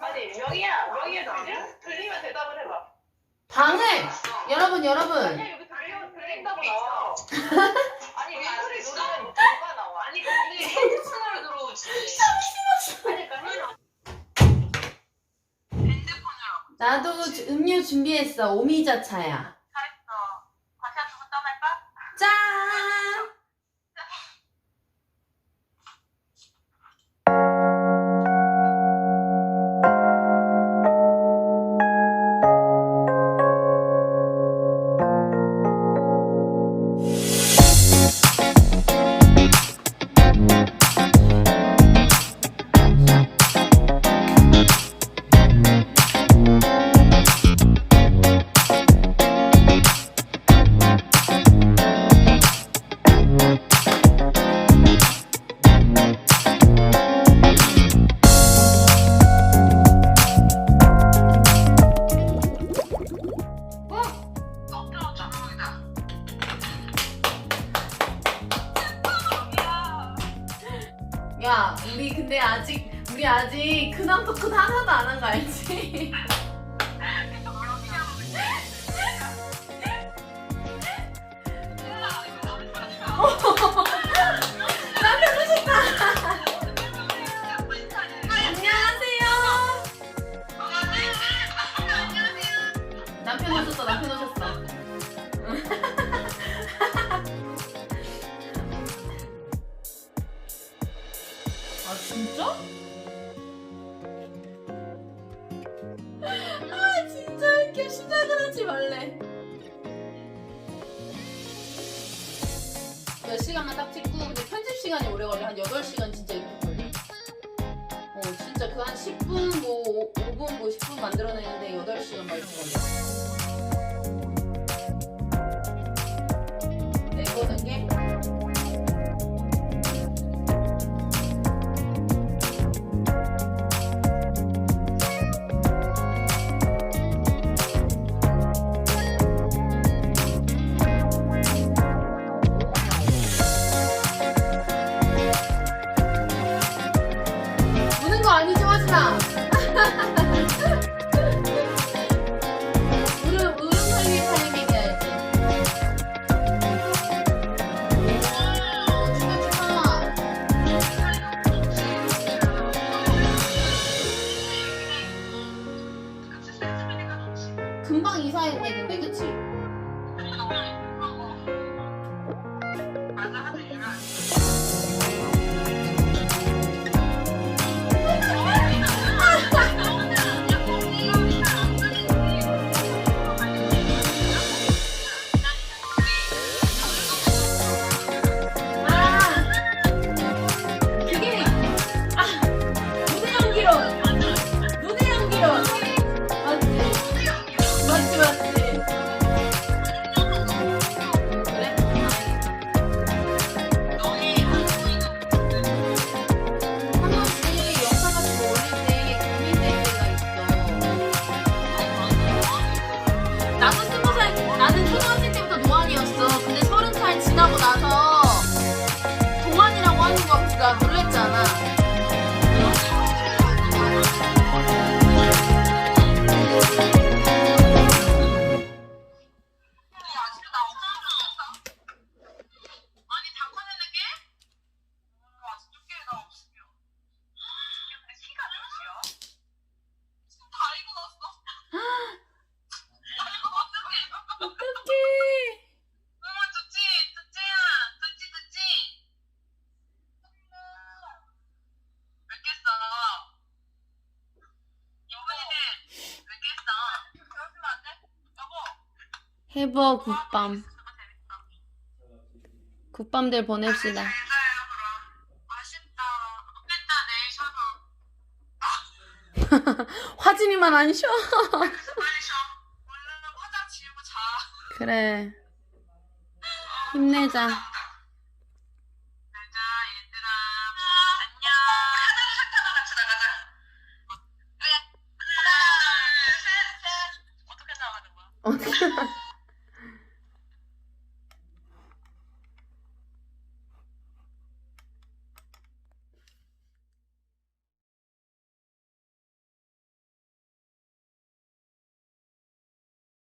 아니 명이야 들려? 들리면 대답을 해봐. 방을! 여러분 여러분. 아니야 여기 들려 들린다고 나와. 아니 윈소리 누르면 뭐가 나와? 아니 근데 핸드폰으로 들어오지. 아니 그러니까 핸드폰으로. 나도 주- 음료 준비했어. 오미자차야 근데 아직 우리 아직 근황 토크 하나도 안 한 거 알지? 남편 오셨다 안녕하세요 남편 오셨어 남편 오셨어 아 진짜? 아 진짜 웃겨 시작을 하지 말래. 몇 시간만 딱 찍고 근데 편집 시간이 오래 걸려. 한 8시간 진짜 이렇게 걸려. 어 진짜 그 한 10분 뭐 5분 뭐 10분 만들어내는데 8시간 막 이렇게 걸려 해버 굿밤 굿밤들 보냅시다. 화진이만 안 쉬어. 그래. 힘내자? 어떻게